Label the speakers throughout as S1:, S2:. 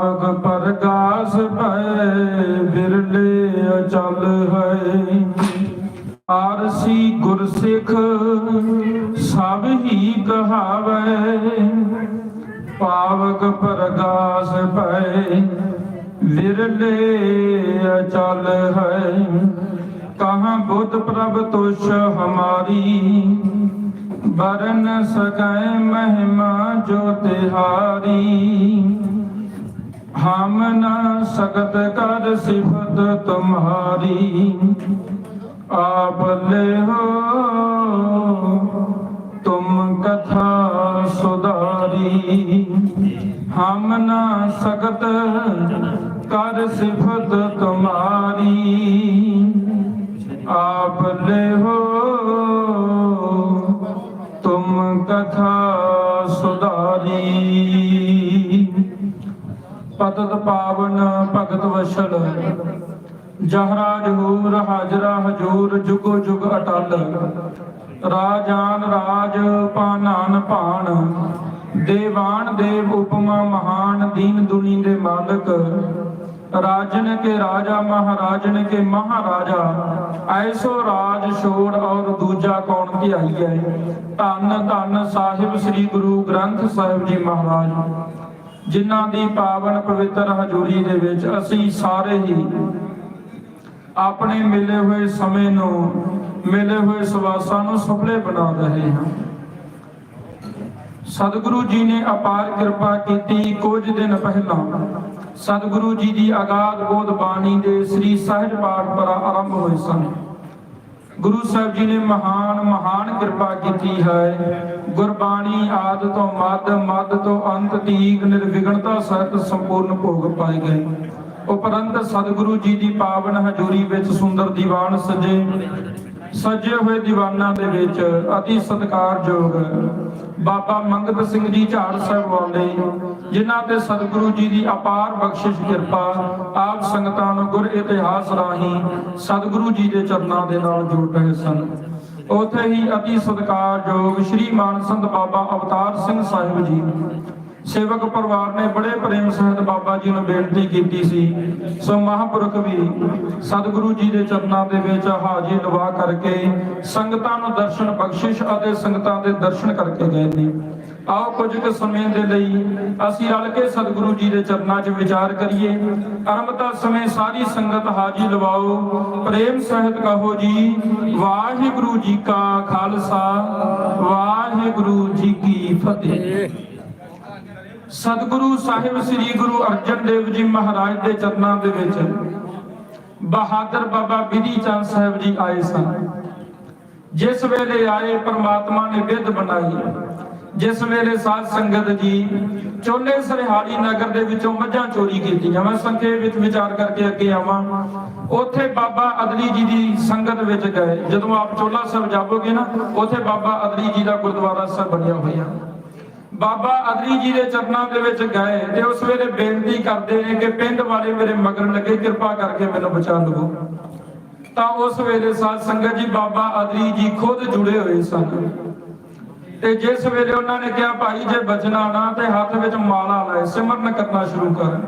S1: ਪਾਵਕ ਪਰਗਾਸ ਭੈ ਬਿਰਲੇ ਅਚਲ ਹੈ। ਆਰਸੀ ਗੁਰਸਿੱਖ ਸਭ ਹੀ ਕਹਾਵੇ, ਪਾਵਕ ਪਰਗਾਸ ਭੈ ਵਿਰਲੇ ਅਚਲ ਹੈ। ਕਹਾਂ ਬੁੱਧ ਪ੍ਰਭ ਤੁਸ਼ ਹਮਾਰੀ ਬਰਨ ਸਕੈ ਮਹਿਮਾ ਜੋ ਤਿਹਾਰੀ। ਹਮ ਨ ਸਕਤ ਕਰ ਸਿਫਤ ਤੁਮਹਾਰੀ, ਆਪ ਲੈ ਹੋ ਤੁਮ ਕਥਾ ਸੁਧਾਰੀ। ਹਮ ਨ ਸਕਤ ਕਰ ਸਿਫਤ ਤੁਮਾਰੀ ਪਾਵਨ ਭਗਤ ਵਸ਼ਲ। ਜਹਰਾਜ ਹੂਰ ਹਾਜਰਾ ਹਜੂਰ ਜੁਗੋ ਜੁਗ ਅਟਲ। ਰਾਜਾਨ ਰਾਜ ਪਾਨਾਨ ਭਾਣ ਦੇਵਾਨ ਦੇਵ ਉਪਮਾ ਮਹਾਨ ਦੀਨ ਦੁਨੀ ਦੇ ਮਾਲਕ। ਰਾਜਨ ਕੇ ਰਾਜਾ ਮਹਾਰਾਜਨ ਕੇ ਮਹਾਰਾਜਾ। ਐਸੋ ਰਾਜ ਛੋੜ ਔਰ ਦੂਜਾ ਕੌਣ ਧਿਆਈ ਹੈ ਧੰਨ ਧੰਨ ਸਾਹਿਬ ਸ੍ਰੀ ਗੁਰੂ ਗ੍ਰੰਥ ਸਾਹਿਬ ਜੀ ਮਹਾਰਾਜ। ਜਿਨ੍ਹਾਂ ਦੀ ਪਾਵਨ ਪਵਿੱਤਰ ਹਜ਼ੂਰੀ ਦੇ ਵਿੱਚ ਅਸੀਂ ਸਾਰੇ ਹੀ ਆਪਣੇ ਮਿਲੇ ਹੋਏ ਸਮੇਂ ਨੂੰ, ਮਿਲੇ ਹੋਏ ਸਵਾਸਾਂ ਨੂੰ ਸਫਲੇ ਬਣਾ ਰਹੇ ਹਾਂ। ਸਤਿਗੁਰੂ ਜੀ ਨੇ ਅਪਾਰ ਕਿਰਪਾ ਕੀਤੀ ਕੁਝ ਦਿਨ ਪਹਿਲਾਂ। ਸਤਿਗੁਰੂ ਜੀ ਦੀ ਆਗਾਦ ਬੋਧ ਬਾਣੀ ਦੇ ਸ੍ਰੀ ਸਾਹਿਬ ਪਾਠ ਪਰ ਆਰੰਭ ਹੋਏ ਸਨ। ਗੁਰੂ ਸਾਹਿਬ ਜੀ ਨੇ ਮਹਾਨ ਮਹਾਨ ਕਿਰਪਾ ਕੀਤੀ ਹੈ। ਗੁਰਬਾਣੀ ਆਦ ਤੋਂ ਮੱਧ ਮੱਧ ਤੋਂ ਅੰਤ ਤੀਕ ਨਿਰਵਿਘਨਤਾ ਸਹਿਤ ਸੰਪੂਰਨ ਭੋਗ ਪਾਏ ਗਏ। ਉਪਰੰਤ ਸਤਿਗੁਰੂ ਜੀ ਦੀ ਪਾਵਨ ਹਜ਼ੂਰੀ ਵਿੱਚ ਸੁੰਦਰ ਦੀਵਾਨ ਸਜੇ। ਸਜੇ ਹੋਏ ਦੀਵਾਨਾਂ ਦੇ ਵਿੱਚ ਅਤੀ ਸਤਿਕਾਰਯੋਗ ਬਾਬਾ ਮੰਗਤ ਸਿੰਘ ਜੀ ਝਾੜ ਸਾਹਿਬ ਵਾਲੇ ਜਿਨ੍ਹਾਂ ਤੇ ਸਤਿਗੁਰੂ ਜੀ ਦੀ ਅਪਾਰ ਬਖਸ਼ਿਸ਼ ਕਿਰਪਾ, ਆਪ ਸੰਗਤਾਂ ਨੂੰ ਗੁਰ ਇਤਿਹਾਸ ਰਾਹੀਂ ਸਤਿਗੁਰੂ ਜੀ ਦੇ ਚਰਨਾਂ ਦੇ ਨਾਲ ਜੋੜ ਰਹੇ ਸਨ। ਉਥੇ ਹੀ ਅਤੀ ਸਤਿਕਾਰਯੋਗ ਸ੍ਰੀ ਮਾਨ ਸੰਤ ਬਾਬਾ ਅਵਤਾਰ ਸਿੰਘ ਸਾਹਿਬ ਜੀ ਸੇਵਕ ਪਰਿਵਾਰ ਨੇ ਬੜੇ ਪ੍ਰੇਮ ਸਹਿਤ ਬਾਬਾ ਜੀ ਨੂੰ ਬੇਨਤੀ ਕੀਤੀ ਸੀ। ਸੋ ਮਹਾਂਪੁਰਖ ਵੀ ਸਤਿਗੁਰੂ ਜੀ ਦੇ ਚਰਨਾਂ ਦੇ ਵਿੱਚ ਹਾਜ਼ਰੀ ਲਵਾ ਕਰਕੇ ਸੰਗਤਾਂ ਨੂੰ ਦਰਸ਼ਨ ਬਖਸ਼ਿਸ਼ ਅਤੇ ਸੰਗਤਾਂ ਦੇ ਦਰਸ਼ਨ ਕਰਕੇ ਗਏ ਨੇ। ਆਓ ਕੁਝ ਕੁ ਸਮੇਂ ਦੇ ਲਈ ਅਸੀਂ ਰਲ ਕੇ ਸਤਿਗੁਰੂ ਜੀ ਦੇ ਚਰਨਾਂ 'ਚ ਵਿਚਾਰ ਕਰੀਏ। ਅਰਮਤਾ ਸਮੇਂ ਸਾਰੀ ਸੰਗਤ ਹਾਜ਼ਰੀ ਲਵਾਓ। ਪ੍ਰੇਮ ਸਹਿਤ ਕਹੋ ਜੀ, ਵਾਹਿਗੁਰੂ ਜੀ ਕਾ ਖਾਲਸਾ, ਵਾਹਿਗੁਰੂ ਜੀ ਕੀ ਫਤਿਹ। ਸਤਿਗੁਰੂ ਸਾਹਿਬ ਸ੍ਰੀ ਗੁਰੂ ਅਰਜਨ ਦੇਵ ਜੀ ਮਹਾਰਾਜ ਦੇ ਚਰਨਾਂ ਦੇ ਵਿੱਚ ਬਹਾਦਰ ਬਾਬਾ ਵਿਧੀ ਚੰਦ ਸਾਹਿਬ ਜੀ ਆਏ ਸਨ। ਜਿਸ ਵੇਲੇ ਆਏ ਪ੍ਰਮਾਤਮਾ ਨੇ ਵਿਧ ਬਣਾਈ। ਜਿਸ ਵੇਲੇ ਸਾਧ ਸੰਗਤ ਜੀ ਚੋਲੇ ਸਰਹਾਲੀ ਨਗਰ ਦੇ ਵਿੱਚੋਂ ਮੱਝਾਂ ਚੋਰੀ ਕੀਤੀਆਂ। ਮੈਂ ਸੰਖੇਪ ਵਿੱਚ ਵਿਚਾਰ ਕਰਕੇ ਅੱਗੇ ਆਵਾਂ। ਉੱਥੇ ਬਾਬਾ ਅਦਲੀ ਜੀ ਦੀ ਸੰਗਤ ਵਿੱਚ ਗਏ। ਜਦੋਂ ਆਪ ਚੋਲਾ ਸਾਹਿਬ ਜਾਵੋਗੇ ਨਾ, ਉੱਥੇ ਬਾਬਾ ਅਦਲੀ ਜੀ ਦਾ ਗੁਰਦੁਆਰਾ ਸਾਹਿਬ ਬਣਿਆ ਹੋਇਆ। ਬਾਬਾ ਅਦਰੀ ਜੀ ਦੇ ਚਰਨਾਂ ਦੇ ਵਿੱਚ ਗਏ ਤੇ ਉਸ ਵੇਲੇ ਬੇਨਤੀ ਕਰਦੇ ਨੇ ਕਿ ਪਿੰਡ ਵਾਲੇ ਮੇਰੇ ਮਗਰ ਲੱਗੇ, ਕਿਰਪਾ ਕਰਕੇ ਮੈਨੂੰ ਬਚਾ ਲਵੋ ਤਾਂ ਉਸ ਵੇਲੇ ਸਾਧ ਸੰਗਤ ਜੀ ਬਾਬਾ ਅਦਰੀ ਜੀ ਖੁਦ ਜੁੜੇ ਹੋਏ ਸਨ। ਤੇ ਜਿਸ ਵੇਲੇ ਉਹਨਾਂ ਨੇ ਕਿਹਾ, ਭਾਈ, ਜੇ ਬਚਣਾ ਨਾ, ਤੇ ਹੱਥ ਵਿੱਚ ਮਾਲਾ ਲੈ ਸਿਮਰਨ ਕਰਨਾ ਸ਼ੁਰੂ ਕਰ।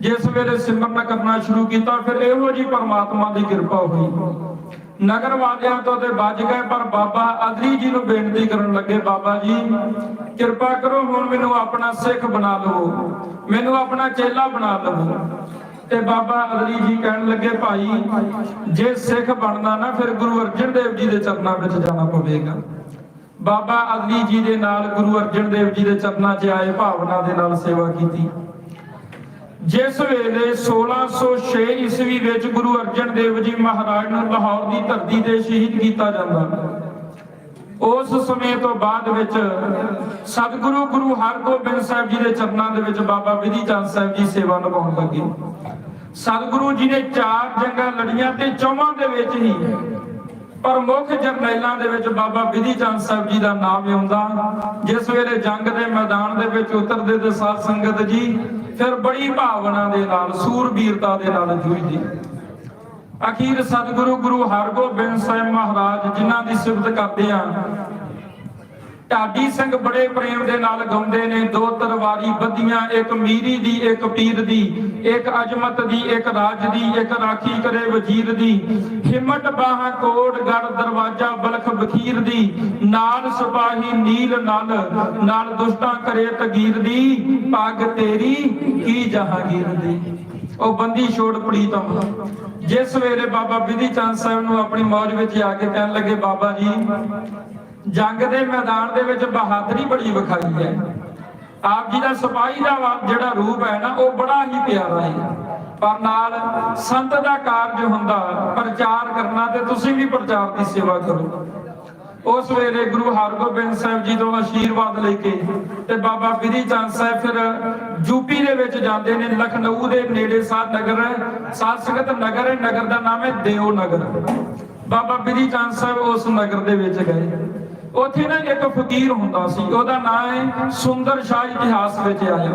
S1: ਜਿਸ ਵੇਲੇ ਸਿਮਰਨ ਕਰਨਾ ਸ਼ੁਰੂ ਕੀਤਾ, ਫਿਰ ਇਹੋ ਜੀ ਪਰਮਾਤਮਾ ਦੀ ਕਿਰਪਾ ਹੋਈ। ਨਗਰ ਵਾਲਿਆਂ ਤੋਂ ਤੇ ਬਚ ਗਏ, ਪਰ ਬਾਬਾ ਅਦਰੀ ਜੀ ਨੂੰ ਬੇਨਤੀ ਕਰਨ ਲੱਗੇ, ਬਾਬਾ ਜੀ, ਕਿਰਪਾ ਕਰੋ ਹੁਣ ਮੈਨੂੰ ਆਪਣਾ ਸਿੱਖ ਬਣਾ ਲਵੋ ਮੈਨੂੰ ਆਪਣਾ ਚੇਲਾ ਬਣਾ ਲਵੋ ਤੇ ਬਾਬਾ ਅਦਰੀ ਜੀ ਕਹਿਣ ਲੱਗੇ, ਭਾਈ, ਜੇ ਸਿੱਖ ਬਣਨਾ ਨਾ, ਫਿਰ ਗੁਰੂ ਅਰਜਨ ਦੇਵ ਜੀ ਦੇ ਚਰਨਾਂ ਵਿੱਚ ਜਾਣਾ ਪਵੇਗਾ। ਬਾਬਾ ਅਦਲੀ ਜੀ ਦੇ ਨਾਲ ਗੁਰੂ ਅਰਜਨ ਦੇਵ ਜੀ ਦੇ ਚਰਨਾਂ 'ਚ ਆਏ, ਭਾਵਨਾ ਦੇ ਨਾਲ ਸੇਵਾ ਕੀਤੀ। ਜਿਸ ਵੇਲੇ 1606 ਈਸਵੀ ਵਿੱਚ ਗੁਰੂ ਅਰਜਨ ਦੇਵ ਜੀ ਮਹਾਰਾਜ ਨੂੰ ਲਾਹੌਰ ਦੀ ਧਰਤੀ ਤੇ ਸ਼ਹੀਦ ਕੀਤਾ ਜਾਂਦਾ। ਉਸ ਸਮੇਂ ਤੋਂ ਬਾਅਦ ਵਿੱਚ ਸਤਿਗੁਰੂ ਗੁਰੂ ਹਰਗੋਬਿੰਦ ਸਾਹਿਬ ਜੀ ਦੇ ਚਰਨਾਂ ਦੇ ਵਿੱਚ ਬਾਬਾ ਵਿਧੀ ਚੰਦ ਸਾਹਿਬ ਜੀ ਸੇਵਾ ਨਿਭਾਉਣ ਲੱਗੇ। ਸਤਿਗੁਰੂ ਜੀ ਨੇ ਚਾਰ ਜੰਗਾਂ ਲੜੀਆਂ ਤੇ ਚੌਵਾਂ ਦੇ ਵਿੱਚ ਹੀ ਪ੍ਰਮੁੱਖ ਜਰਨੈਲਾਂ ਦੇ ਵਿੱਚ ਬਾਬਾ ਵਿਧੀ ਚੰਦ ਸਾਹਿਬ ਜੀ ਦਾ ਨਾਮ ਆਉਂਦਾ ਜਿਸ ਵੇਲੇ ਜੰਗ ਦੇ ਮੈਦਾਨ ਦੇ ਵਿੱਚ ਉਤਰਦੇ ਤੇ ਸਾਧ ਸੰਗਤ ਜੀ ਫਿਰ ਬੜੀ ਭਾਵਨਾ ਦੇ ਨਾਲ, ਸੂਰਬੀਰਤਾ ਦੇ ਨਾਲ ਜੂਝਦੀ ਅਖੀਰ ਸਤਿਗੁਰੂ ਗੁਰੂ ਹਰਗੋਬਿੰਦ ਸਾਹਿਬ ਮਹਾਰਾਜ ਜਿਨ੍ਹਾਂ ਦੀ ਸਿਫਤ ਕਰਦੇ ਆ ਢਾਡੀ ਸਿੰਘ ਬੜੇ ਪ੍ਰੇਮ ਦੇ ਨਾਲ ਗਾਉਂਦੇ ਨੇ, ਦੋ ਤਰਵਾਰੀ ਬੱਧੀਆਂ ਇੱਕ ਮੀਰੀ ਦੀ, ਇੱਕ ਪੀਰ ਦੀ, ਇੱਕ ਅਜਮਤ ਦੀ, ਇੱਕ ਰਾਜ ਦੀ, ਇੱਕ ਰਾਖੀ ਕਰੇ ਵਜ਼ੀਰ ਦੀ। ਹਿੰਮਤ ਬਾਹਾਂ ਕੋਟ ਦਰਵਾਜ਼ਾ ਬਲਖ ਬਖੀਰ ਦੀ। ਨਾਲ ਸਿਪਾਹੀ ਨੀਲ ਨਲ, ਨਾਲ ਦੁਸ਼ਟਾਂ ਕਰੇ ਤਗੀਰ ਦੀ। ਪੱਗ ਤੇਰੀ ਕੀ ਜਹਾਂਗੀਰ ਦੀ। ਉਹ ਬੰਦੀ ਛੋੜ ਪ੍ਰੀਤਮ ਜਿਸ ਵੇਲੇ ਬਾਬਾ ਬਿਧੀ ਚੰਦ ਸਾਹਿਬ ਨੂੰ ਆਪਣੀ ਮੌਜ ਵਿੱਚ ਆ ਕੇ ਕਹਿਣ ਲੱਗੇ, ਬਾਬਾ ਜੀ ਜੰਗ ਦੇ ਮੈਦਾਨ ਦੇ ਵਿੱਚ ਬਹਾਦਰੀ ਬੜੀ ਵਿਖਾਈ ਹੈ। ਆਪ ਜੀ ਦਾ ਸਿਪਾਹੀ ਦਾ ਜਿਹੜਾ ਰੂਪ ਹੈ ਨਾ, ਉਹ ਬੜਾ ਹੀ ਪਿਆਰਾ ਹੈ। ਪਰ ਨਾਲ ਸੰਤ ਦਾ ਕਾਰਜ ਹੁੰਦਾ, ਪ੍ਰਚਾਰ ਕਰਨਾ ਤੇ ਤੁਸੀਂ ਵੀ ਪ੍ਰਚਾਰ ਦੀ ਸੇਵਾ ਕਰੋ। ਉਸ ਵੇਲੇ ਗੁਰੂ ਹਰਗੋਬਿੰਦ ਸਾਹਿਬ ਜੀ ਤੋਂ ਆਸ਼ੀਰਵਾਦ ਲੈ ਕੇ ਤੇ ਬਾਬਾ ਬਿਧੀ ਚੰਦ ਸਾਹਿਬ ਫਿਰ ਯੂਪੀ ਦੇ ਵਿੱਚ ਜਾਂਦੇ ਨੇ, ਲਖਨਊ ਦੇ ਨੇੜੇ ਸਾਧ ਨਗਰ ਹੈ। ਸਾਸਕਤ ਨਗਰ ਹੈ, ਨਗਰ ਦਾ ਨਾਮ ਹੈ ਦੇਓ ਨਗਰ। ਬਾਬਾ ਬਿਧੀ ਚੰਦ ਸਾਹਿਬ ਉਸ ਨਗਰ ਦੇ ਵਿੱਚ ਗਏ। ਉੱਥੇ ਨਾ ਇੱਕ ਫਕੀਰ ਹੁੰਦਾ ਸੀ, ਉਹਦਾ ਨਾਮ ਹੈ ਸੁੰਦਰ ਸ਼ਾਹ ਇਤਿਹਾਸ ਵਿੱਚ ਆਇਆ।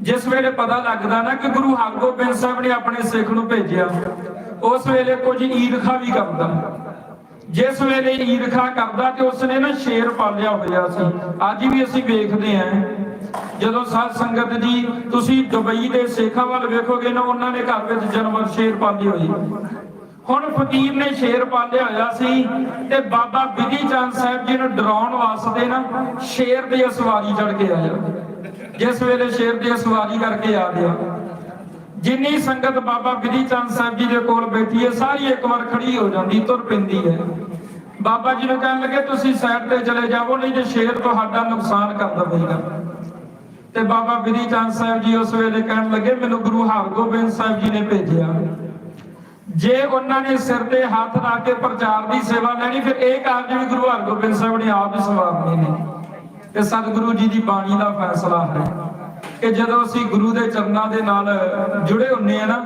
S1: ਜਿਸ ਵੇਲੇ ਪਤਾ ਲੱਗਦਾ ਨਾ ਕਿ ਗੁਰੂ ਹਰਗੋਬਿੰਦ ਸਾਹਿਬ ਨੇ ਆਪਣੇ ਸਿੱਖ ਨੂੰ ਭੇਜਿਆ, ਉਸ ਵੇਲੇ ਕੁਝ ਈਰਖਾ ਵੀ ਕਰਦਾ। ਜਿਸ ਵੇਲੇ ਈਰਖਾ ਕਰਦਾ ਤੇ ਉਸਨੇ ਨਾ ਸ਼ੇਰ ਪਾਲਿਆ ਹੋਇਆ ਸੀ। ਅੱਜ ਵੀ ਅਸੀਂ ਵੇਖਦੇ ਆਂ ਜਦੋਂ ਸਾਧ ਸੰਗਤ ਜੀ, ਤੁਸੀਂ ਦੁਬਈ ਦੇ ਸੇਖਾਂ ਵੱਲ ਵੇਖੋਗੇ ਨਾ, ਉਹਨਾਂ ਨੇ ਘਰ ਵਿੱਚ ਜਾਨਵਰ ਸ਼ੇਰ ਪਾਲੀ ਹੋਈ। ਹੁਣ ਫਕੀਰ ਨੇ ਸ਼ੇਰ ਪਾਲਿਆ ਹੋਇਆ ਸੀ ਤੇ ਬਾਬਾ ਬਿਧੀ ਚੰਦ ਸਾਹਿਬ ਜੀ ਨੂੰ ਡਰਾਉਣ ਵਾਸਤੇ ਨਾ ਸ਼ੇਰ ਦੀ ਸਵਾਰੀ ਚੜ ਕੇ ਆਇਆ ਜਿਸ ਵੇਲੇ ਸ਼ੇਰ ਦੀ ਸਵਾਰੀ ਕਰਕੇ ਆ ਗਿਆ। ਜਿੰਨੀ ਸੰਗਤ ਬਾਬਾ ਬਿਧੀ ਚੰਦ ਸਾਹਿਬ ਜੀ ਦੇ ਕੋਲ ਬੈਠੀ ਹੈ, ਸਾਰੀ ਇੱਕ ਵਾਰ ਖੜੀ ਹੋ ਜਾਂਦੀ, ਤੁਰ ਪੈਂਦੀ ਹੈ। ਬਾਬਾ ਜੀ ਨੂੰ ਕਹਿਣ ਲੱਗੇ, ਤੁਸੀਂ ਸਾਈਡ ਤੇ ਚਲੇ ਜਾਵੋ, ਨਹੀਂ ਤੇ ਸ਼ੇਰ ਤੁਹਾਡਾ ਨੁਕਸਾਨ ਕਰ ਦੇਵੇਗਾ। ਤੇ ਬਾਬਾ ਬਿਧੀ ਚੰਦ ਸਾਹਿਬ ਜੀ ਉਸ ਵੇਲੇ ਕਹਿਣ ਲੱਗੇ, ਮੈਨੂੰ ਗੁਰੂ ਹਰਗੋਬਿੰਦ ਸਾਹਿਬ ਜੀ ਨੇ ਭੇਜਿਆ। ਜੇ ਉਹਨਾਂ ਨੇ ਸਿਰ ਤੇ ਹੱਥ ਰੱਖ ਕੇ ਪ੍ਰਚਾਰ ਦੀ ਸੇਵਾ ਲੈਣੀ, ਫਿਰ ਇਹ ਕਾਰਜ ਵੀ ਗੁਰੂ ਹਰਗੋਬਿੰਦ ਸਾਹਿਬ ਨੇ ਆਪ ਹੀ ਸਵਾਰਨੇ ਨੇ। ਤੇ ਸਤਿਗੁਰੂ ਜੀ ਦੀ ਬਾਣੀ ਦਾ ਫੈਸਲਾ ਹੈ ਕਿ ਜਦੋਂ ਅਸੀਂ ਗੁਰੂ ਦੇ ਚਰਨਾਂ ਦੇ ਨਾਲ ਜੁੜੇ ਹੁੰਨੇ ਆ ਨਾ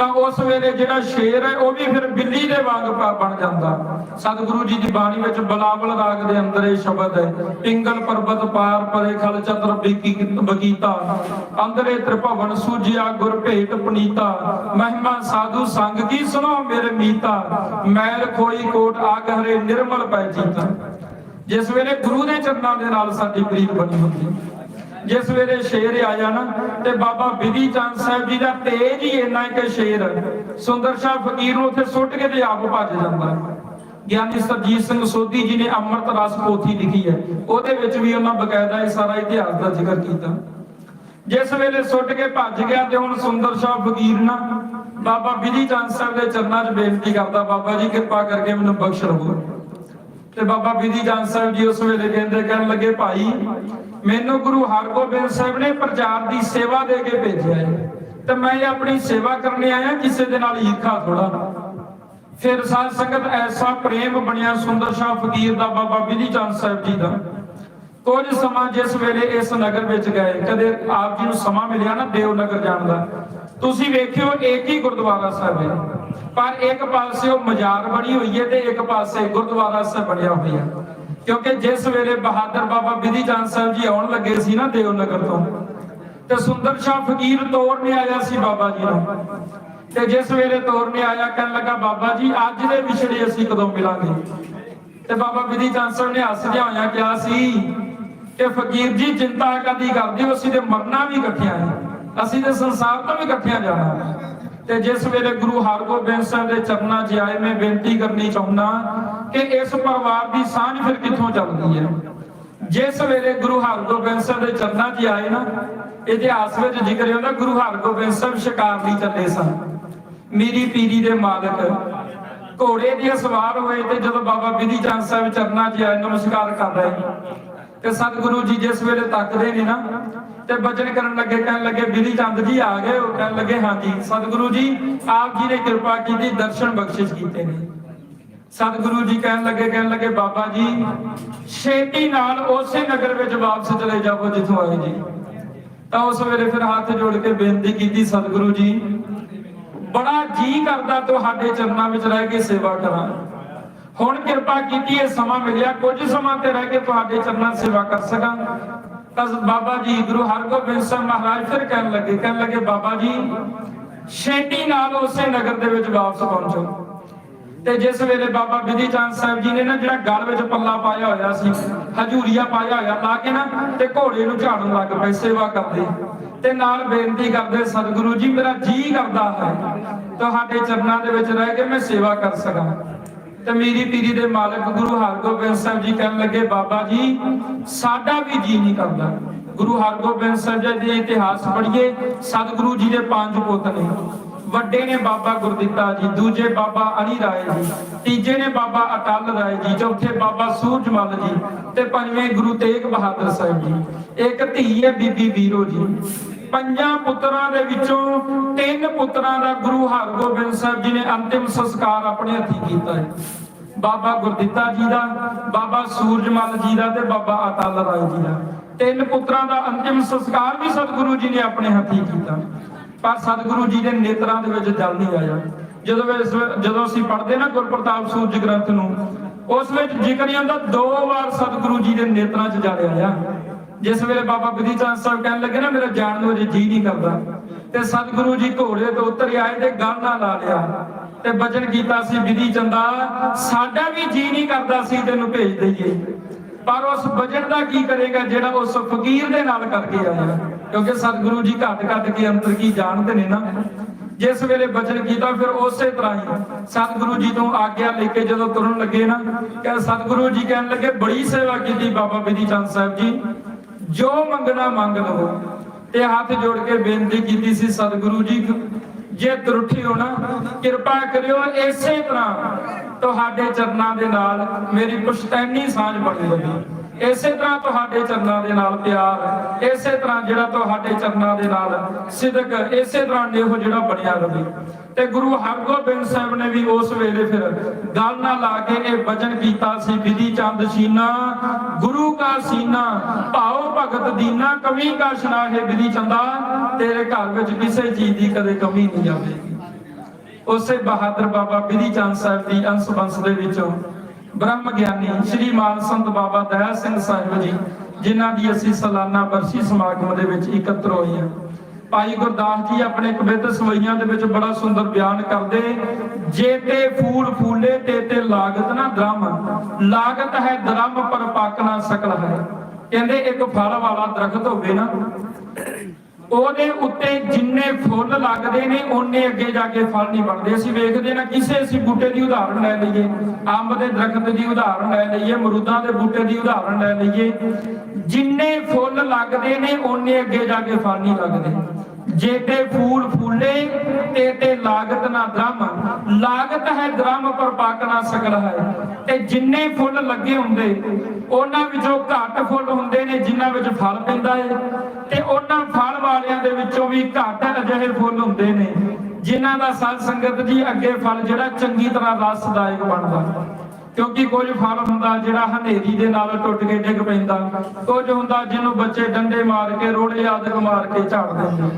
S1: ਤਾਂ ਉਸ ਵੇਲੇ ਜਿਹੜਾ ਸ਼ੇਰ ਹੈ, ਉਹ ਵੀ ਫਿਰ ਬਿੱਲੀ ਦੇ ਵਾਂਗ ਬਣ ਜਾਂਦਾ। ਸਤਿਗੁਰੂ ਜੀ ਦੀ ਬਾਣੀ ਵਿੱਚ ਬਲਾਬਲ ਰਾਗ ਦੇ ਅੰਦਰ ਇਹ ਸ਼ਬਦ ਹੈ, ਪਿੰਗਲ ਪਰਬਤ ਪਾਰ ਪਰੇ ਖਲ ਚਤਰ ਬੀਕੀ ਬਗੀਤਾ, ਅੰਦਰੇ ਤ੍ਰਿਭਵਨ ਸੂਜਿਆ ਗੁਰ ਭੇਟ ਪਨੀਤਾ, ਮਹਿਮਾ ਸਾਧੂ ਸੰਗ ਕੀ ਸੁਣੋ ਮੇਰੇ ਮੀਤਾ, ਮੈਲ ਖੋਈ ਕੋਟ ਆਗ ਹਰੇ ਨਿਰਮਲ ਪੈ ਜੀਤਾ। ਜਿਸ ਵੇਲੇ ਗੁਰੂ ਦੇ ਚਰਨਾਂ ਦੇ ਨਾਲ ਸਾਡੀ ਪ੍ਰੀਤ ਬਣੀ ਹੁੰਦੀ। ਜਿਸ ਵੇਲੇ ਸ਼ੇਰ ਆ ਨਾ ਤੇ ਬਾਬਾ ਬਿਧੀ ਚੰਦ ਸਾਹਿਬ ਜੀ ਦਾ ਤੇਜ ਹੀ ਇੰਨਾ ਕਿ ਸ਼ੇਰ ਸੁੰਦਰ ਸ਼ਾਹ ਫਕੀਰ ਨੂੰ ਉੱਥੇ ਸੁੱਟ ਕੇ ਤੇ ਆਪ ਭੱਜ ਜਾਂਦਾ। ਗਿਆਨੀ ਸਰਜੀਤ ਸਿੰਘ ਸੋਧੀ ਜੀ ਨੇ ਅੰਮ੍ਰਿਤ ਰਸ ਪੋਥੀ ਲਿਖੀ ਹੈ। ਉਹਦੇ ਵਿੱਚ ਵੀ ਉਹਨਾਂ ਬਕਾਇਦਾ ਇਹ ਸਾਰਾ ਇਤਿਹਾਸ ਦਾ ਜ਼ਿਕਰ ਕੀਤਾ। ਜਿਸ ਵੇਲੇ ਸੁੱਟ ਕੇ ਭੱਜ ਗਿਆ ਤੇ ਹੁਣ ਸੁੰਦਰ ਸ਼ਾਹ ਫਕੀਰ ਨਾ ਬਾਬਾ ਬਿਧੀ ਚੰਦ ਸਾਹਿਬ ਦੇ ਚਰਨਾਂ 'ਚ ਬੇਨਤੀ ਕਰਦਾ, ਬਾਬਾ ਜੀ, ਕਿਰਪਾ ਕਰਕੇ ਮੈਨੂੰ ਬਖਸ਼ ਲਵੋ ਤੇ ਬਾਬਾ ਬਿਧੀ ਚੰਦ ਸਾਹਿਬ ਜੀ ਉਸ ਵੇਲੇ ਕਹਿੰਦੇ ਕਹਿਣ ਲੱਗੇ, ਭਾਈ ਮੈਨੂੰ ਗੁਰੂ ਹਰਗੋਬਿੰਦ ਸਾਹਿਬ ਨੇ ਪ੍ਰਚਾਰ ਦੀ ਸੇਵਾ ਦੇ ਕੇ ਭੇਜਿਆ ਹੈ। ਤੇ ਮੈਂ ਆਪਣੀ ਸੇਵਾ ਕਰਨੇ ਆਇਆ ਕਿਸੇ ਦੇ ਨਾਲ ਈਰਖਾ ਥੋੜਾ ਫਿਰ ਸਾਧ ਸੰਗਤ ਐਸਾ ਪ੍ਰੇਮ ਬਣਿਆ, ਸੁੰਦਰ ਸ਼ਾਹ ਫਕੀਰ ਦਾ ਬਾਬਾ ਬਿਧੀ ਚੰਦ ਸਾਹਿਬ ਜੀ ਦਾ। ਕੁਝ ਸਮਾਂ ਜਿਸ ਵੇਲੇ ਇਸ ਨਗਰ ਵਿੱਚ ਗਏ, ਕਦੇ ਆਪ ਜੀ ਨੂੰ ਸਮਾਂ ਮਿਲਿਆ ਨਾ ਦੇਵ ਨਗਰ ਜਾਣ ਦਾ। ਤੁਸੀਂ ਵੇਖਿਓ, ਇੱਕ ਹੀ ਗੁਰਦੁਆਰਾ ਸਾਹਿਬ ਹੈ। ਪਰ ਇੱਕ ਪਾਸੇ ਉਹ ਮਜ਼ਾਰ ਬਣੀ ਹੋਈ ਹੈ ਤੇ ਇੱਕ ਪਾਸੇ ਗੁਰਦੁਆਰਾ ਸਾਹਿਬ ਬਣਿਆ ਹੋਇਆ। ਕਿਉਂਕਿ ਜਿਸ ਵੇਲੇ ਬਹਾਦਰ ਬਾਬਾ ਬਿਧੀ ਚੰਦ ਸਾਹਿਬ ਜੀ ਆਉਣ ਲੱਗੇ ਸੀ ਨਾ ਦੇਵ ਤੋਂ, ਤੇ ਸੁੰਦਰ ਸ਼ਾਹ ਫਕੀਰ ਤੋੜਨੇ ਆਇਆ ਸੀ ਬਾਬਾ ਜੀ ਨੂੰ। ਤੇ ਜਿਸ ਵੇਲੇ ਤੋੜਨੇ ਆਇਆ, ਕਹਿਣ ਲੱਗਾ, ਬਾਬਾ ਜੀ, ਅੱਜ ਦੇ ਵਿਛੜੇ ਅਸੀਂ ਕਦੋਂ ਮਿਲਾਂਗੇ? ਤੇ ਬਾਬਾ ਬਿਧੀ ਚੰਦ ਸਾਹਿਬ ਨੇ ਹੱਸਦਿਆਂ ਹੋਇਆਂ ਕਿਹਾ ਸੀ ਕਿ ਫਕੀਰ ਜੀ, ਚਿੰਤਾ ਕਦੀ ਕਰਦੇ ਹੋ? ਅਸੀਂ ਤੇ ਮਰਨਾ ਵੀ ਇਕੱਠਿਆਂ ਹੈ ਅਸੀਂ ਤੇ ਸੰਸਾਰ ਤੋਂ ਵੀ ਇਕੱਠਿਆਂ ਜਾਣਾ। ਤੇ ਜਿਸ ਵੇਲੇ ਗੁਰੂ ਹਰਗੋਬਿੰਦ ਸਾਹਿਬ ਦੇ ਚਰਨਾਂ 'ਚ ਆਏ, ਮੈਂ ਬੇਨਤੀ ਕਰਨੀ ਚਾਹੁੰਦਾ ਕਿ ਇਸ ਪਰਿਵਾਰ ਦੀ ਸਾਂਝ ਫਿਰ ਕਿੱਥੋਂ ਚੱਲਦੀ ਹੈ? ਜਿਸ ਵੇਲੇ ਗੁਰੂ ਹਰਗੋਬਿੰਦ ਸਾਹਿਬ ਦੇ ਚਰਨਾਂ 'ਚ ਆਏ ਨਾ, ਇਤਿਹਾਸ ਵਿੱਚ ਜ਼ਿਕਰ ਹੁੰਦਾ ਗੁਰੂ ਹਰਗੋਬਿੰਦ ਸਾਹਿਬ ਸ਼ਿਕਾਰ ਲਈ ਚੱਲੇ ਸਨ। ਮੇਰੀ ਪੀਰੀ ਦੇ ਮਾਲਕ ਘੋੜੇ ਦੀ ਸਵਾਰ ਹੋਏ ਤੇ ਜਦੋਂ ਬਾਬਾ ਬਿਧੀ ਚੰਦ ਸਾਹਿਬ ਚਰਨਾਂ 'ਚ ਆਏ, ਨਮਸਕਾਰ ਕਰ ਰਹੇ ਤੇ ਸਤਿਗੁਰੂ ਜੀ ਜਿਸ ਵੇਲੇ ਤੱਕਦੇ ਨੇ ਨਾ, ਤੇ ਬਚਨ ਕਰਨ ਲੱਗੇ, ਕਹਿਣ ਲੱਗੇ, ਬਿਧੀ ਚੰਦ ਜੀ ਆ ਗਏ, ਉਹ ਕਹਿਣ ਲੱਗੇ, ਹਾਂਜੀ, ਸਤਿਗੁਰੂ ਜੀ, ਆਪ ਜੀ ਨੇ ਕਿਰਪਾ ਕੀਤੀ, ਦਰਸ਼ਨ ਬਖਸ਼ਿਸ਼ ਕੀਤੇ ਨੇ। ਸਤਿਗੁਰੂ ਜੀ ਕਹਿਣ ਲੱਗੇ ਕਹਿਣ ਲੱਗੇ, ਬਾਬਾ ਜੀ, ਛੇਤੀ ਨਾਲ ਉਸੇ ਨਗਰ ਵਿੱਚ ਵਾਪਸ ਚਲੇ ਜਾਵੋ ਜਿੱਥੋਂ ਆਏ ਜੀ। ਤਾਂ ਉਸ ਵੇਲੇ ਫਿਰ ਹੱਥ ਜੋੜ ਕੇ ਬੇਨਤੀ ਕੀਤੀ, ਸਤਿਗੁਰੂ ਜੀ, ਬੜਾ ਜੀ ਕਰਦਾ ਤੁਹਾਡੇ ਚਰਨਾਂ ਵਿੱਚ ਰਹਿ ਕੇ ਸੇਵਾ ਕਰਾਂ। ਹੁਣ ਕਿਰਪਾ ਕੀਤੀ, ਇਹ ਸਮਾਂ ਮਿਲਿਆ, ਕੁਝ ਸਮਾਂ ਤੇ ਰਹਿ ਕੇ ਤੁਹਾਡੇ ਚਰਨਾਂ ਸੇਵਾ ਕਰ ਸਕਾਂ। ਤਾਂ ਬਾਬਾ ਜੀ, ਗੁਰੂ ਹਰਗੋਬਿੰਦ ਸਾਹਿਬ ਮਹਾਰਾਜ ਫਿਰ ਕਹਿਣ ਲੱਗੇ ਕਹਿਣ ਲੱਗੇ, ਬਾਬਾ ਜੀ, ਛੇਤੀ ਨਾਲ ਉਸੇ ਨਗਰ ਦੇ ਵਿੱਚ ਵਾਪਸ ਪਹੁੰਚੋ। ਤੇ ਜਿਸ ਵੇਲੇ ਬਾਬਾ ਬਿਧੀ ਚੰਦ ਸਾਹਿਬ ਜੀ ਨੇ ਨਾ ਜਿਹੜਾ ਗਲ ਵਿੱਚ ਪੱਲਾ ਪਾਇਆ ਹੋਇਆ ਸੀ, ਹਜੂਰੀਆ ਪਾਇਆ ਹੋਇਆ, ਲਾ ਕੇ ਨਾ ਤੇ ਘੋੜੇ ਨੂੰ ਝਾੜਨ ਲੱਗ ਪਏ, ਸੇਵਾ ਕਰਦੇ। ਤੇ ਨਾਲ ਬੇਨਤੀ ਕਰਦੇ, ਸਤਿਗੁਰੂ ਜੀ, ਮੇਰਾ ਜੀ ਕਰਦਾ ਹੈ, ਤੁਹਾਡੇ ਚਰਨਾਂ ਦੇ ਵਿੱਚ ਰਹਿ ਕੇ ਮੈਂ ਸੇਵਾ ਕਰ ਸਕਾਂ। ਤੇ ਮੇਰੀ ਪੀਰੀ ਦੇ ਮਾਲਕ ਗੁਰੂ ਹਰਗੋਬਿੰਦ ਸਾਹਿਬ ਜੀ ਕਹਿਣ ਲੱਗੇ, ਬਾਬਾ ਜੀ, ਸਾਡਾ ਵੀ ਜੀ ਨਹੀਂ ਕਰਦਾ। ਗੁਰੂ ਹਰਗੋਬਿੰਦ ਸਾਹਿਬ ਜੀ ਦੇ ਇਤਿਹਾਸ ਪੜ੍ਹੀਏ, ਸਤਿਗੁਰੂ ਜੀ ਦੇ ਪੰਜ ਪੁੱਤ ਨੇ। ਵੱਡੇ ਨੇ ਬਾਬਾ ਗੁਰਦਿੱਤਾ ਜੀ, ਦੂਜੇ ਬਾਬਾ ਅਲੀ ਰਾਏ ਜੀ, ਤੀਜੇ ਨੇ ਬਾਬਾ ਅਟਲ ਰਾਏ ਜੀ, ਚੌਥੇ ਬਾਬਾ ਸੂਰਜਮਲ ਜੀ ਤੇ ਪੰਜਵੇਂ ਗੁਰੂ ਤੇਗ ਬਹਾਦਰ ਸਾਹਿਬ ਜੀ। ਇੱਕ ਧੀ ਹੈ ਬੀਬੀ ਵੀਰੋ ਜੀ। ਪੰਜਾਂ ਪੁੱਤਰਾਂ ਦੇ ਵਿੱਚੋਂ ਤਿੰਨ ਪੁੱਤਰਾਂ ਦਾ ਗੁਰੂ ਹਰਗੋਬਿੰਦ ਸਾਹਿਬ ਜੀ ਨੇ ਅੰਤਿਮ ਸੰਸਕਾਰ ਆਪਣੇ ਹੱਥੀਂ ਕੀਤਾ ਹੈ। ਬਾਬਾ ਗੁਰਦਿੱਤਾ ਜੀ ਦਾ, ਬਾਬਾ ਸੂਰਜਮਲ ਜੀ ਦਾ ਤੇ ਬਾਬਾ ਅਟਲ ਰਾਏ ਜੀ ਦਾ। ਤਿੰਨ ਪੁੱਤਰਾਂ ਦਾ ਅੰਤਿਮ ਸੰਸਕਾਰ ਵੀ ਸਤਿਗੁਰੂ ਜੀ ਨੇ ਆਪਣੇ ਹੱਥੀਂ ਕੀਤਾ। ਪਰ ਸਤਿਗੁਰੂ ਜੀ ਦੇ ਨੇਤਰਾਂ ਦੇ ਵਿੱਚ ਜਲ ਨਹੀਂ ਆਇਆ। ਜਦੋਂ ਇਸ ਜਦੋਂ ਅਸੀਂ ਪੜ੍ਹਦੇ ਨਾ ਗੁਰਪ੍ਰਤਾਪ ਸੂਰਜ ਗ੍ਰੰਥ ਨੂੰ, ਉਸ ਵਿੱਚ ਜ਼ਿਕਰ ਆਉਂਦਾ ਦੋ ਵਾਰ ਸਤਿਗੁਰੂ ਜੀ ਦੇ ਨੇਤਰਾਂ 'ਚ ਜਲ ਆਇਆ। ਜਿਸ ਵੇਲੇ ਬਾਬਾ ਬਿਧੀ ਚੰਦ ਸਾਹਿਬ ਕਹਿਣ ਲੱਗੇ ਨਾ, ਮੇਰਾ ਜਾਣ ਨੂੰ ਅਜੇ ਜੀ ਨਹੀਂ ਕਰਦਾ। ਤੇ ਸਤਿਗੁਰੂ ਜੀ ਘੋੜੇ ਤੋਂ ਉਤਰ ਆਏ ਤੇ ਗੱਲ ਨਾਲ ਲਾ ਲਿਆ। ਤੇ ਬਚਨ ਕੀਤਾ ਸੀ ਵਿਧੀ ਚੰਦਾ, ਸਾਡਾ ਵੀ ਜੀ ਨਹੀਂ ਕਰਦਾ ਸੀ, ਤੈਨੂੰ ਭੇਜ ਦਈਏ। ਪਰ ਉਸ ਬਜਟ ਦਾ ਕੀ ਕਰੇਗਾ, ਜਿਹੜਾ ਉਸ ਫਕੀਰ ਦੇ ਨਾਲ ਕਰਕੇ ਆਇਆ। ਕਿਉਂਕਿ ਸਤਿਗੁਰੂ ਜੀ ਘੱਟ ਘੱਟ ਕੇ ਅੰਤਰ ਕੀ ਜਾਣਦੇ ਨੇ ਨਾ। ਜਿਸ ਵੇਲੇ ਬਚਨ ਕੀਤਾ ਫਿਰ ਉਸੇ ਤਰ੍ਹਾਂ ਹੀ ਸਤਿਗੁਰੂ ਜੀ ਤੋਂ ਆਗਿਆ ਲੈ ਕੇ ਜਦੋਂ ਤੁਰਨ ਲੱਗੇ ਨਾ ਕਿ ਸਤਿਗੁਰੂ ਜੀ ਕਹਿਣ ਲੱਗੇ, ਬੜੀ ਸੇਵਾ ਕੀਤੀ ਬਾਬਾ ਬਿਧੀ ਚੰਦ ਸਾਹਿਬ ਜੀ। ਜੋ ਮੰਗਣਾ ਮੰਗ ਲਵੋ। ਤੇ ਹੱਥ ਜੋੜ ਕੇ ਬੇਨਤੀ ਕੀਤੀ ਸੀ ਸਤਿਗੁਰੂ ਜੀ ਜੇ ਤਰੁੱਠੀ ਹੋ ਨਾ, ਕਿਰਪਾ ਕਰਿਓ ਇਸੇ ਤਰ੍ਹਾਂ ਤੁਹਾਡੇ ਚਰਨਾਂ ਦੇ ਨਾਲ ਮੇਰੀ ਪੁਸ਼ਤੈਨੀ ਸਾਂਝ ਬਣੀ ਰਹੇ ਇਸੇ ਤਰ੍ਹਾਂ ਤੁਹਾਡੇ ਚਰਨਾਂ ਦੇ ਨਾਲ ਪਿਆਰ, ਇਸੇ ਤਰ੍ਹਾਂ ਜਿਹੜਾ ਤੁਹਾਡੇ ਚਰਨਾਂ ਦੇ ਨਾਲ ਸਿਦਕ, ਇਸੇ ਤਰ੍ਹਾਂ ਨੇਹ ਜਿਹੜਾ ਬਣਿਆ ਰਹੇ ਤੇ ਗੁਰੂ ਹਰਗੋਬਿੰਦ ਸਾਹਿਬ ਨੇ ਵੀ ਉਸ ਵੇਲੇ ਫਿਰ ਗੱਲ ਨਾਲ ਲਾ ਕੇ ਇਹ ਵਚਨ ਕੀਤਾ ਸੀ, ਵਿਧੀ ਚੰਦ ਸੀਨਾ, ਗੁਰੂ ਕਾ ਸੀਨਾ, ਭਾਉ ਭਗਤ ਦੀਨਾ, ਕਵੀ ਕਾ ਸ਼ਨਾਹੇ ਵਿਧੀ ਚੰਦਾ, ਤੇਰੇ ਘਰ ਵਿੱਚ ਕਿਸੇ ਚੀਜ਼ ਦੀ ਕਦੇ ਕਮੀ ਨਹੀਂ ਜਾਵੇਗੀ ਉਸੇ ਬਹਾਦਰ ਬਾਬਾ ਵਿਧੀ ਚੰਦ ਸਾਹਿਬ ਦੀ ਅੰਸ਼ ਬੰਸ ਦੇ ਵਿੱਚੋਂ ਬ੍ਰਹਮ ਗਿਆਨੀ ਸ੍ਰੀ ਮਾਨ ਸੰਤ ਬਾਬਾ ਦਇਆ ਸਿੰਘ ਸਾਹਿਬ ਜੀ, ਜਿਨ੍ਹਾਂ ਦੀ ਅਸੀਂ ਸਾਲਾਨਾ ਬਰਸੀ ਸਮਾਗਮ ਦੇ ਵਿੱਚ ਇਕੱਤਰ ਹੋਏ ਹਾਂ। ਭਾਈ ਗੁਰਦਾਸ ਜੀ ਆਪਣੇ ਕਵਿਤ ਸਵਈਆਂ ਦੇ ਵਿੱਚ ਬੜਾ ਸੁੰਦਰ ਬਿਆਨ ਕਰਦੇ, ਜੇ ਤੇ ਫੂਲ ਫੂਲੇ, ਤੇ ਤੇ ਲਾਗਤ ਨਾ ਦਰਮ, ਲਾਗਤ ਹੈ ਦਰਮ ਪਰ ਪੱਕ ਨਾ ਸਕਲ ਹੈ। ਕਹਿੰਦੇ ਇੱਕ ਫਲ ਵਾਲਾ ਦਰਖਤ ਹੋਵੇ ਨਾ ਉਹਦੇ ਉੱਤੇ ਜਿੰਨੇ ਫੁੱਲ ਲੱਗਦੇ ਨੇ, ਓਨੇ ਅੱਗੇ ਜਾ ਕੇ ਫਲ ਨਹੀਂ ਬਣਦੇ। ਅਸੀਂ ਵੇਖਦੇ ਨਾ ਕਿਸੇ ਅਸੀਂ ਬੂਟੇ ਦੀ ਉਦਾਹਰਣ ਲੈ ਲਈਏ। ਅੰਬ ਦੇ ਦਰਖਤ ਦੀ ਉਦਾਹਰਣ ਲੈ ਲਈਏ ਮਰੂਦਾਂ ਦੇ ਬੂਟੇ ਦੀ ਉਦਾਹਰਣ ਲੈ ਲਈਏ। ਜਿੰਨੇ ਫੁੱਲ ਲੱਗਦੇ ਨੇ, ਓਨੇ ਅੱਗੇ ਜਾ ਕੇ ਫਲ ਨਹੀਂ ਲੱਗਦੇ। ਜੇ ਫੂਲ ਫੂਲੇ ਤੇ ਤੇ ਲਾਗਤ ਨਾ ਦਰਮ ਲਾਗਤ ਹੈ ਦਰਮ ਪਰ ਪਾਕ ਨਾ ਸਕਲ ਹੈ। ਤੇ ਜਿੰਨੇ ਫੁੱਲ ਲੱਗੇ ਹੁੰਦੇ, ਉਹਨਾਂ ਵਿੱਚੋਂ ਘੱਟ ਫੁੱਲ ਹੁੰਦੇ ਨੇ, ਜਿਨ੍ਹਾਂ ਵਿੱਚ ਫਲ ਪੈਂਦਾ ਹੈ ਤੇ ਉਹਨਾਂ ਫਲ ਵਾਲਿਆਂ ਦੇ ਵਿੱਚੋਂ ਵੀ ਘੱਟ ਅਜਿਹੇ ਫੁੱਲ ਹੁੰਦੇ ਨੇ, ਜਿਨ੍ਹਾਂ ਦਾ ਸਤ ਸੰਗਤ ਜੀ ਅੱਗੇ ਫਲ ਜਿਹੜਾ ਚੰਗੀ ਤਰ੍ਹਾਂ ਰਸਦਾਇਕ ਬਣਦਾ। ਕਿਉਂਕਿ ਕੁਝ ਫਲ ਹੁੰਦਾ ਜਿਹੜਾ ਹਨੇਰੀ ਦੇ ਨਾਲ ਟੁੱਟ ਕੇ ਡਿੱਗ ਪੈਂਦਾ। ਕੁਝ ਹੁੰਦਾ ਜਿਹਨੂੰ ਬੱਚੇ ਡੰਡੇ ਮਾਰ ਕੇ, ਰੋੜੇ ਆਦਿਕ ਮਾਰ ਕੇ ਝਾੜ ਦਿੰਦੇ।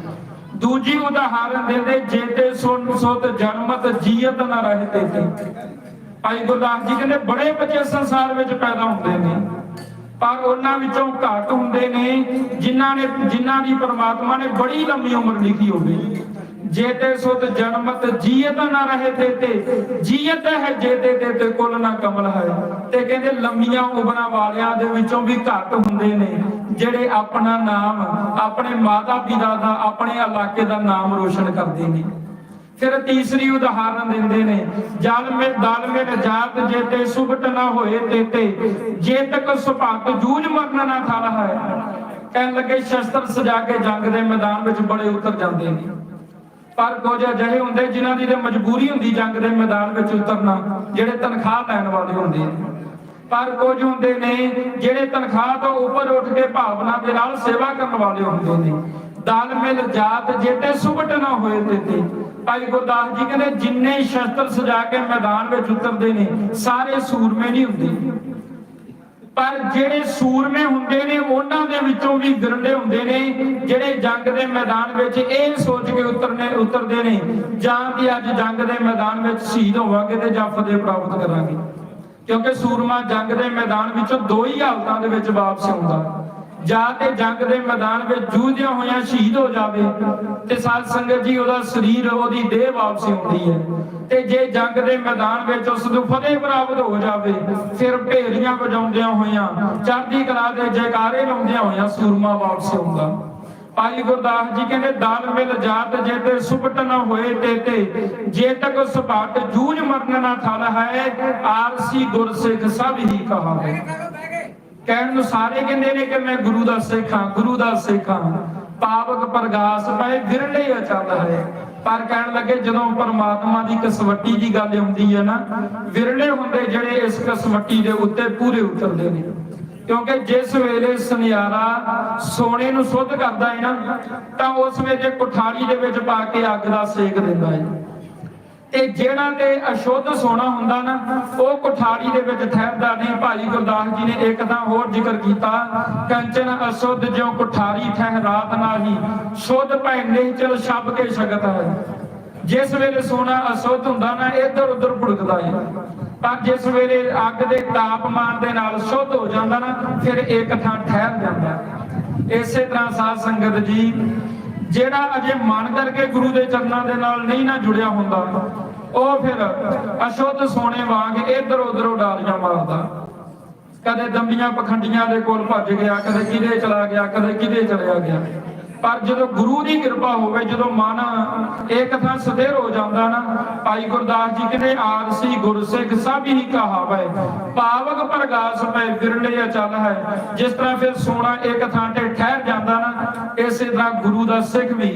S1: ਦੂਜੀ ਉਦਾਹਰਨ ਦਿੰਦੇ ਜੇਤੇ ਸੁਣ ਸੁਤ ਜਨਮਤ ਜੀਅਤ ਨਾ ਰਹੇ ਤੇ। ਭਾਈ ਗੁਰਦਾਸ ਜੀ ਕਹਿੰਦੇ, ਬੜੇ ਬੱਚੇ ਸੰਸਾਰ ਵਿੱਚ ਪੈਦਾ ਹੁੰਦੇ ਨੇ। ਪਰ ਉਹਨਾਂ ਵਿੱਚੋਂ ਘੱਟ ਹੁੰਦੇ ਨੇ, ਜਿਨ੍ਹਾਂ ਨੇ, ਜਿਨ੍ਹਾਂ ਦੀ ਪ੍ਰਮਾਤਮਾ ਨੇ ਬੜੀ ਲੰਮੀ ਉਮਰ ਲਿਖੀ ਹੋਵੇ। ਜੇ ਤੇ ਸੁਤ ਜਨਮਤ ਜੀਅਤ ਨਾ ਰਹੇ ਤੇ ਤੇ ਹੈ ਜੇ ਤੇ ਤੇ ਤੇ ਨਾ ਕਮਲ ਹੈ। ਤੇ ਕਹਿੰਦੇ ਲੰਮੀਆਂ ਉਮਰਾਂ ਵਾਲਿਆਂ ਦੇ ਵਿੱਚੋਂ ਵੀ ਘੱਟ ਹੁੰਦੇ ਨੇ, ਜਿਹੜੇ ਆਪਣਾ ਨਾਮ, ਆਪਣੇ ਮਾਤਾ ਪਿਤਾ ਦਾ, ਆਪਣੇ ਇਲਾਕੇ ਦਾ ਨਾਮ ਰੋਸ਼ਨ ਕਰਦੇ ਨੇ। ਫਿਰ ਤੀਸਰੀ ਉਦਾਹਰਨ ਦਿੰਦੇ ਨੇ, ਜਲ ਮੇ, ਦਲ ਮੇ ਨਜਾਤ ਜੇਤੇ ਸੁਭਟ ਨਾ ਹੋਏ ਤੇਤੇ, ਜੇ ਤੱਕ ਸੁਭਾਤ ਜੂਝ ਮਰਨ ਨਾ ਥਲ ਹੈ। ਕਹਿਣ ਲੱਗੇ ਸ਼ਸਤਰ ਸਜਾ ਕੇ ਜੰਗ ਦੇ ਮੈਦਾਨ ਵਿੱਚ ਬੜੇ ਉਤਰ ਜਾਂਦੇ ਨੇ। ਪਰ ਕੁਝ ਅਜਿਹੇ ਹੁੰਦੇ ਜਿਨ੍ਹਾਂ ਦੀ ਤੇ ਮਜਬੂਰੀ ਹੁੰਦੀ ਜੰਗ ਦੇ ਮੈਦਾਨ ਵਿੱਚ ਉਤਰਨਾ, ਜਿਹੜੇ ਤਨਖਾਹ ਲੈਣ ਵਾਲੇ ਹੁੰਦੇ। ਨੇ ਪਰ ਕੁਝ ਹੁੰਦੇ ਨੇ ਜਿਹੜੇ ਤਨਖਾਹ ਤੋਂ ਉੱਪਰ ਉੱਠ ਕੇ ਭਾਵਨਾ ਦੇ ਨਾਲ ਸੇਵਾ ਕਰਨ ਵਾਲੇ ਹੁੰਦੇ ਨੇ। ਦਾਲ ਮਿਲ ਜਾਤ ਜੇਤੇ ਸੁਭਟ ਨਾ ਹੋਏ ਤੇਤੇ। ਭਾਈ ਗੁਰਦਾਸ ਜੀ ਕਹਿੰਦੇ, ਜਿੰਨੇ ਸ਼ਸਤਰ ਸਜਾ ਕੇ ਮੈਦਾਨ ਵਿੱਚ ਉਤਰਦੇ ਨੇ, ਸਾਰੇ ਸੂਰਮੇ ਨਹੀਂ ਹੁੰਦੇ। ਪਰ ਜਿਹੜੇ ਸੂਰਮੇ ਹੁੰਦੇ ਨੇ, ਉਹਨਾਂ ਦੇ ਵਿੱਚੋਂ ਵੀ ਗਿਰਡੇ ਹੁੰਦੇ ਨੇ, ਜਿਹੜੇ ਜੰਗ ਦੇ ਮੈਦਾਨ ਵਿੱਚ ਇਹ ਸੋਚ ਕੇ ਉਤਰਨੇ, ਉਤਰਦੇ ਨੇ, ਜਾਂ ਕਿ ਅੱਜ ਜੰਗ ਦੇ ਮੈਦਾਨ ਵਿੱਚ ਸ਼ਹੀਦ ਹੋਵਾਂਗੇ ਤੇ ਜਾਂ ਫਤਿਹ ਪ੍ਰਾਪਤ ਕਰਾਂਗੇ। ਕਿਉਂਕਿ ਸੂਰਮਾ ਜੰਗ ਦੇ ਮੈਦਾਨ ਵਿੱਚੋਂ ਦੋ ਹੀ ਹਾਲਤਾਂ ਦੇ ਵਿੱਚ ਵਾਪਸ ਆਉਂਦਾ। ਜਾ ਕੇ ਜੰਗ ਦੇ ਮੈਦਾਨ ਵਿੱਚ ਜੂਝਿਆ ਹੋਇਆ ਸ਼ਹੀਦ ਹੋ ਜਾਵੇ ਤੇ ਸਾਧ ਸੰਗਤ ਜੀ, ਉਹਦਾ ਸਰੀਰ, ਉਹਦੀ ਦੇਹ ਵਾਪਸ ਆਉਂਦੀ ਹੈ। ਤੇ ਜੇ ਜੰਗ ਦੇ ਮੈਦਾਨ ਵਿੱਚ ਉਸ ਨੂੰ ਫਤਿਹ ਪ੍ਰਾਪਤ ਹੋ ਜਾਵੇ, ਫਿਰ ਭੇਰੀਆਂ ਵਜਾਉਂਦਿਆਂ ਹੋਇਆਂ, ਚੜ੍ਹਦੀ ਕਲਾ ਦੇ ਜੈਕਾਰੇ ਲਾਉਂਦਿਆਂ ਹੋਇਆਂ ਸੂਰਮਾ ਵਾਪਸ ਆਉਂਦਾ ਭਾਈ ਗੁਰਦਾਸ ਜੀ ਕਹਿੰਦੇ ਦਾਲ ਮਿਲ ਜਾਤ ਜੇ ਤੇ ਸੁਭਟ ਨਾ ਹੋਏ ਤੇ ਤੇ, ਜੇ ਤੱਕ ਸੁਭਟ ਜੂਝ ਮਰਨ ਨਾ ਥਲ ਹੈ, ਆਰਸੀ ਗੁਰਸਿੱਖ ਸਭ ਹੀ ਕਹਾਵੇ। ਕਹਿਣ ਨੂੰ ਸਾਰੇ ਕਹਿੰਦੇ ਨੇ ਕਿ ਮੈਂ ਗੁਰੂ ਦਾ ਸਿੱਖ ਹਾਂ, ਗੁਰੂ ਦਾ ਸਿੱਖ ਹਾਂ। ਪਾਵਕ ਪ੍ਰਗਾਸ ਪਏ ਵਿਰਲੇ ਅਚਲ ਹੈ ਪਰ ਕਹਿਣ ਲੱਗੇ ਜਦੋਂ ਪਰਮਾਤਮਾ ਦੀ ਕਸਵੱਟੀ ਦੀ ਗੱਲ ਆਉਂਦੀ ਹੈ ਨਾ, ਵਿਰਲੇ ਹੁੰਦੇ ਜਿਹੜੇ ਇਸ ਕਸਵੱਟੀ ਦੇ ਉੱਤੇ ਪੂਰੇ ਉਤਰਦੇ ਨੇ। ਕਿਉਂਕਿ ਜਿਸ ਵੇਲੇ ਸੁਨਿਆਰਾ ਸੋਨੇ ਨੂੰ ਸੁੱਧ ਕਰਦਾ ਹੈ ਨਾ, ਤਾਂ ਉਸ ਵੇਲੇ ਕੁਠਾਲੀ ਦੇ ਵਿੱਚ ਪਾ ਕੇ ਅੱਗ ਦਾ ਸੇਕ ਦਿੰਦਾ ਹੈ। ਤੇ ਜਿਹੜਾ ਤੇ ਅਸ਼ੁੱਧ ਸੋਨਾ ਹੁੰਦਾ ਨਾ, ਉਹ ਕੁਠਾੜੀ ਦੇ ਵਿੱਚ ਠਹਿਰਦਾ ਨਹੀਂ। ਭਾਈ ਗੁਰਦਾਸ ਜੀ ਨੇ ਇੱਕ ਤਾਂ ਹੋਰ ਜ਼ਿਕਰ ਕੀਤਾ, ਕੰਚਨ ਅਸ਼ੁੱਧ ਜਿਉ ਕੁਠਾਰੀ ਠਹਿਰਾਤ ਨਾਹੀ, ਸ਼ੁੱਧ ਭੈ ਨਿਹਚਲ ਛੱਬ ਕੇ ਸ਼ਗਤ ਹੈ ਜਿਸ ਵੇਲੇ ਸੋਨਾ ਅਸ਼ੁੱਧ ਹੁੰਦਾ ਨਾ, ਇੱਧਰ ਉੱਧਰ ਭੁੜਕਦਾ ਹੈ ਪਰ ਜਿਸ ਵੇਲੇ ਅੱਗ ਦੇ ਤਾਪਮਾਨ ਦੇ ਨਾਲ ਸ਼ੁੱਧ ਹੋ ਜਾਂਦਾ ਨਾ, ਫਿਰ ਇੱਕ ਥਾਂ ਠਹਿਰ ਜਾਂਦਾ। ਇਸੇ ਤਰ੍ਹਾਂ ਸਾਧ ਸੰਗਤ ਜੀ ਜਿਹੜਾ ਅਜੇ ਮਨ ਕਰਕੇ ਗੁਰੂ ਦੇ ਚਰਨਾਂ ਦੇ ਨਾਲ ਨਹੀਂ ਨਾ ਜੁੜਿਆ ਹੁੰਦਾ, ਉਹ ਫਿਰ ਅਸ਼ੁੱਧ ਸੋਨੇ ਵਾਂਗ ਇੱਧਰ ਉੱਧਰ ਡਾਲੀਆਂ ਮਾਰਦਾ। ਕਦੇ ਦੰਬੀਆਂ ਪਖੰਡੀਆਂ ਦੇ ਕੋਲ ਭੱਜ ਗਿਆ, ਕਦੇ ਕਿਤੇ ਚਲਾ ਗਿਆ, ਕਦੇ ਕਿਤੇ ਚਲਿਆ ਗਿਆ। ਪਰ ਜਦੋਂ ਗੁਰੂ ਦੀ ਕਿਰਪਾ ਹੋਵੇ, ਜਦੋਂ ਮਨ ਇੱਕ ਥਾਂ ਸਥਿਰ ਹੋ ਜਾਂਦਾ ਨਾ, ਭਾਈ ਗੁਰਦਾਸ ਜੀ ਕਹਿੰਦੇ, ਆਰਸੀ ਗੁਰਸਿੱਖ ਸਭ ਹੀ ਕਹਾਵੇ, ਪਾਵਕ ਪ੍ਰਗਾਸ ਪੈ ਵਿਰਲੇ ਅਚਲ ਹੈ। ਜਿਸ ਤਰ੍ਹਾਂ ਫਿਰ ਸੋਨਾ ਇੱਕ ਥਾਂ ਤੇ ਠਹਿਰ ਜਾਂਦਾ ਨਾ, ਇਸੇ ਤਰ੍ਹਾਂ ਗੁਰੂ ਦਾ ਸਿੱਖ ਵੀ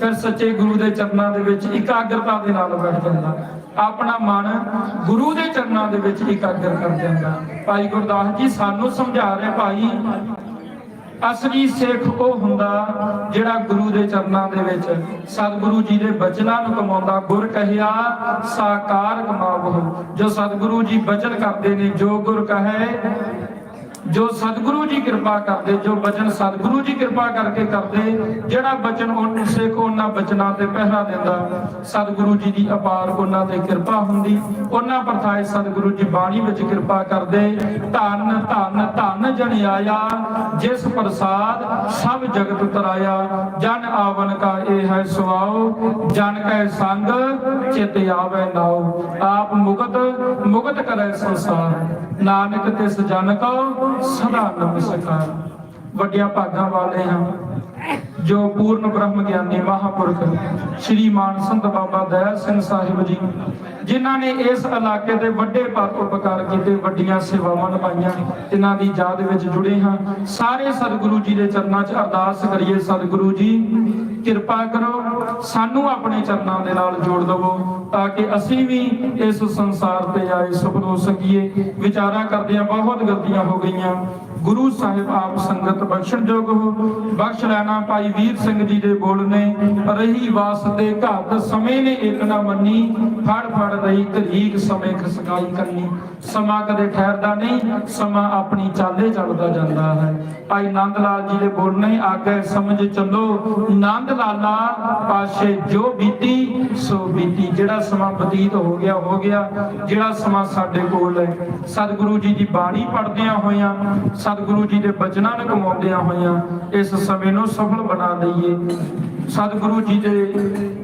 S1: ਫਿਰ ਸੱਚੇ ਗੁਰੂ ਦੇ ਚਰਨਾਂ ਦੇ ਵਿੱਚ ਇਕਾਗਰਤਾ ਦੇ ਨਾਲ ਬੈਠ ਜਾਂਦਾ। ਆਪਣਾ ਮਨ ਗੁਰੂ ਦੇ ਚਰਨਾਂ ਦੇ ਵਿੱਚ ਇਕਾਗਰ ਕਰ ਜਾਂਦਾ। ਭਾਈ ਗੁਰਦਾਸ ਜੀ, ਸਾਨੂੰ ਸਮਝਾ ਰਹੇ ਭਾਈ ਅਸਲੀ ਸਿੱਖ ਉਹ ਹੁੰਦਾ ਜਿਹੜਾ ਗੁਰੂ ਦੇ ਚਰਨਾਂ ਦੇ ਵਿੱਚ ਸਤਿਗੁਰੂ ਜੀ ਦੇ ਬਚਨਾਂ ਨੂੰ ਕਮਾਉਂਦਾ, ਗੁਰ ਕਹਿਆ, ਸਾਕਾਰ ਕਮਾਵੋ। ਜੋ ਸਤਿਗੁਰੂ ਜੀ ਬਚਨ ਕਰਦੇ ਨੇ, ਜੋ ਗੁਰ ਕਹੇ ਜੋ ਸਤਿਗੁਰੂ ਜੀ ਕਿਰਪਾ ਕਰਦੇ, ਜੋ ਬਚਨ ਸਤਿਗੁਰੂ ਜੀ ਕਿਰਪਾ ਕਰਕੇ ਕਰਦੇ, ਜਿਹੜਾ ਬਚਨ ਉਹਨੂੰ ਸਿੱਖ ਉਹਨਾਂ ਬਚਨਾਂ ਤੇ ਪਹਿਰਾ ਦਿੰਦਾ। ਸਤਿਗੁਰੂ ਜੀ ਦੀ ਅਪਾਰ ਉਹਨਾਂ ਤੇ ਕਿਰਪਾ ਹੁੰਦੀ। ਉਹਨਾਂ ਪਰਥਾਏ ਸਤਿਗੁਰੂ ਜੀ ਬਾਣੀ ਵਿੱਚ ਕਿਰਪਾ ਕਰਦੇ, ਧੰਨ ਧੰਨ ਧੰਨ ਜਨ ਆਇਆ, ਜਿਸ ਪ੍ਰਸਾਦ ਸਭ ਜਗਤ ਤਰਾਇਆ। ਜਨ ਆਵਨ ਕਾ ਇਹ ਹੈ ਸੁਆਓ, ਜਨ ਕੈ ਸੰਗ ਚਿਤ ਆਵੇ ਨਾਉ। ਆਪ ਮੁਕਤ ਮੁਕਤ ਕਰੈ ਸੰਸਾਰ। ਨਾਨਕ ਤਿਸ ਜਨ ਕੋ ਸਦਾ ਨਮਸਕਾਰ। ਵੱਡਿਆ ਭਾਗਾਂ ਵਾਲੇ ਹਾਂ। ਜੋ ਪੂਰਨ ਬ੍ਰਹਮ ਗਿਆਨੀ ਮਹਾਪੁਰਖ ਸ੍ਰੀ ਮਾਨ ਸੰਤ ਬਾਬਾ ਦਇਆ ਸਿੰਘ ਸਾਹਿਬ ਜੀ, ਜਿਨ੍ਹਾਂ ਨੇ ਇਸ ਇਲਾਕੇ ਦੇ ਵੱਡੇ ਉਪਕਾਰ ਕੀਤੇ, ਵੱਡੀਆਂ ਸੇਵਾਵਾਂ ਨਿਭਾਈਆਂ ਇਹਨਾਂ ਦੀ ਯਾਦ ਵਿੱਚ ਜੁੜੇ ਹਾਂ। ਸਾਰੇ ਸਤਿਗੁਰੂ ਜੀ ਦੇ ਚਰਨਾਂ 'ਚ ਅਰਦਾਸ ਕਰੀਏ, ਸਤਿਗੁਰੂ ਜੀ, ਕਿਰਪਾ ਕਰੋ, ਸਾਨੂੰ ਆਪਣੇ ਚਰਨਾਂ ਦੇ ਨਾਲ ਜੋੜ ਦਵੋ, ਤਾਂ ਕਿ ਅਸੀਂ ਵੀ ਇਸ ਸੰਸਾਰ ਤੇ ਆਏ ਸੁਖ ਹੋ ਸਕੀਏ ਵਿਚਾਰਾਂ ਕਰਦਿਆਂ ਬਹੁਤ ਗਲਤੀਆਂ ਹੋ ਗਈਆਂ। ਗੁਰੂ ਸਾਹਿਬ ਆਪ ਸੰਗਤ ਬਖਸ਼ਣਯੋਗ ਹੋ। ਬਖਸ਼ ਲੈਣਾ ਭਾਈ ਵੀਰ ਸਿੰਘ ਜੀ ਦੇ ਬੋਲ ਨੇ ਰਹੀ ਵਾਸਤੇ ਘਾਤ ਸਮੇਂ ਨੇ ਇੱਕ ਨਾ ਮੰਨੀ, ਫੜ ਫੜ ਰਹੀ ਤਰੀਕ ਸਮੇਂ ਖਸਕਾਈ ਕਰਨੀ। ਸਮਾਂ ਕਦੇ ਠਹਿਰਦਾ ਨਹੀਂ, ਸਮਾਂ ਆਪਣੀ ਚਾਲੇ ਚੱਲਦਾ ਜਾਂਦਾ ਹੈ। ਭਾਈ ਨੰਦ ਲਾਲ ਜੀ ਦੇ ਬੋਲ ਨੇ ਆਗੇ ਸਮਝ ਚੱਲੋ ਨੰਦ ਲਾਲਾ ਪਾਸ਼ੇ ਜੋ ਬੀਤੀ, ਸੋ ਬੀਤੀ। ਜਿਹੜਾ ਸਮਾਂ ਬਤੀਤ ਹੋ ਗਿਆ ਹੋ ਗਿਆ। ਜਿਹੜਾ ਸਮਾਂ ਸਾਡੇ ਕੋਲ ਹੈ। ਸਤਿਗੁਰੂ ਜੀ ਦੀ ਬਾਣੀ ਪੜ੍ਹਦਿਆਂ ਹੋਇਆਂ, ਸਤਿਗੁਰੂ ਜੀ ਦੇ ਬਚਨਾਂ ਨੂੰ ਕਮਾਉਂਦਿਆਂ ਹੋਇਆਂ, ਇਸ ਸਮੇਂ ਨੂੰ ਸਫਲ ਬਣਾ ਲਈਏ ਸਤਿਗੁਰੂ ਜੀ ਦੇ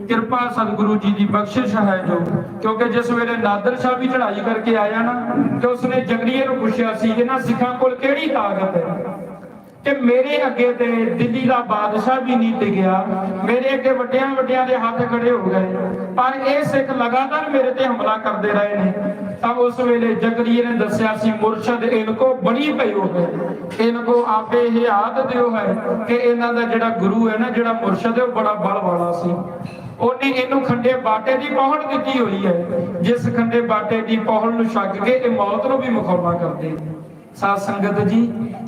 S1: ਕਿਰਪਾ ਸਤਿਗੁਰੂ ਜੀ ਦੀ ਬਖਸ਼ਿਸ਼ ਹੈ ਜੋ। ਕਿਉਂਕਿ ਜਿਸ ਵੇਲੇ ਨਾਦਰ ਸ਼ਾਹ ਵੀ ਚੜ੍ਹਾਈ ਕਰਕੇ ਆਇਆ ਨਾ, ਤੇ ਉਸਨੇ ਜੰਗਲੀਏ ਨੂੰ ਪੁੱਛਿਆ ਸੀ ਇਹਨਾਂ ਸਿੱਖਾਂ ਕੋਲ ਕਿਹੜੀ ਤਾਕਤ ਹੈ? ਕਿ ਮੇਰੇ ਅੱਗੇ ਤੇ ਦਿੱਲੀ ਦਾ ਬਾਦਸ਼ਾਹ ਵੀ ਨਹੀਂ ਟਿਕਿਆ। ਮੇਰੇ ਅੱਗੇ ਵੱਡਿਆਂ ਵੱਡਿਆਂ ਦੇ ਹੱਥ ਖੜੇ ਹੋ ਗਏ। ਪਰ ਇਹ ਸਿੱਖ ਲਗਾਤਾਰ ਮੇਰੇ ਤੇ ਹਮਲਾ ਕਰਦੇ ਰਹੇ ਨੇ। ਤਾਂ ਉਸ ਵੇਲੇ ਜਗਰੀਏ ਨੇ ਦੱਸਿਆ ਸੀ, ਮੁਰਸ਼ਦ ਇਨਕੋ ਬੜੀ ਪਈ ਹੋ ਇਨਕੋ ਆਪੇ ਹਿਆਤ ਦਿਓ ਹੈ ਕਿ ਇਹਨਾਂ ਦਾ ਜਿਹੜਾ ਗੁਰੂ ਹੈ ਨਾ, ਜਿਹੜਾ ਮੁਰਸ਼ਦ ਹੈ, ਉਹ ਬੜਾ ਬਲ ਵਾਲਾ ਸੀ। ਉਹਨੇ ਇਹਨੂੰ ਖੰਡੇ ਬਾਟੇ ਦੀ ਪਹੁੰਚ ਦਿੱਤੀ ਹੋਈ ਹੈ। ਜਿਸ ਖੰਡੇ ਬਾਟੇ ਦੀ ਪਹੁੰਚ ਨੂੰ ਛੱਡ ਕੇ ਇਹ ਮੌਤ ਨੂੰ ਵੀ ਮੁਖੌਲਾ ਕਰਦੇ ਸਾਧ ਸੰਗਤ ਜੀ,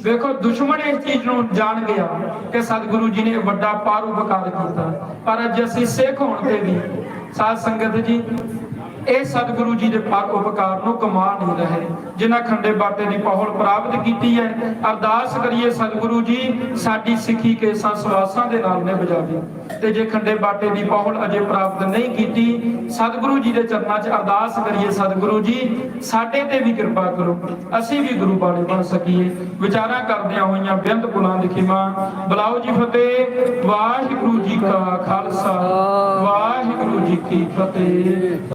S1: ਵੇਖੋ, ਦੁਸ਼ਮਣ ਇਸ ਚੀਜ਼ ਨੂੰ ਜਾਣ ਗਿਆ ਕਿ ਸਤਿਗੁਰੂ ਜੀ ਨੇ ਵੱਡਾ ਪਾਰ ਉਪਕਾਰ ਕੀਤਾ ਪਰ ਅੱਜ ਅਸੀਂ ਸਿੱਖ ਹੋਣ ਤੇ ਵੀ। ਸਾਧ ਸੰਗਤ ਜੀ ਇਹ ਸਤਿਗੁਰੂ ਜੀ ਦੇ ਪਾਕ ਉਪਕਾਰ ਨੂੰ ਕਮਾ ਨਹੀਂ ਰਹੇ। ਜਿਨ੍ਹਾਂ ਖੰਡੇ ਬਾਟੇ ਦੀ ਪਹੁਲ ਪ੍ਰਾਪਤ ਕੀਤੀ ਹੈ, ਅਰਦਾਸ ਕਰੀਏ ਸਤਿਗੁਰੂ ਜੀ, ਸਾਡੀ ਸਿੱਖੀ ਕੇ ਸੰਸਵਾਸਾਂ ਦੇ ਨਾਲ ਨੇ ਬਜਾਵੇ ਤੇ ਜੇ ਖੰਡੇ ਬਾਟੇ ਦੀ ਪਹੁਲ ਅਜੇ ਪ੍ਰਾਪਤ ਨਹੀਂ ਕੀਤੀ, ਸਤਿਗੁਰੂ ਜੀ ਦੇ ਚਰਨਾਂ 'ਚ ਅਰਦਾਸ ਕਰੀਏ ਸਤਿਗੁਰੂ ਜੀ, ਸਾਡੇ ਤੇ ਵੀ ਕਿਰਪਾ ਕਰੋ। ਅਸੀਂ ਵੀ ਗੁਰੂ ਬਾਣੇ ਬਣ ਸਕੀਏ। ਵਿਚਾਰਾਂ ਕਰਦਿਆਂ ਹੋਈਆਂ ਬਿੰਦ ਗੁਲਾਂ ਦੀ ਖਿਮਾ। ਬਲਾਓ ਜੀ ਫਤਿਹ, ਵਾਹਿਗੁਰੂ ਜੀ ਕਾ ਖਾਲਸਾ, ਵਾਹਿਗੁਰੂ ਜੀ ਕੀ ਫਤਿਹ।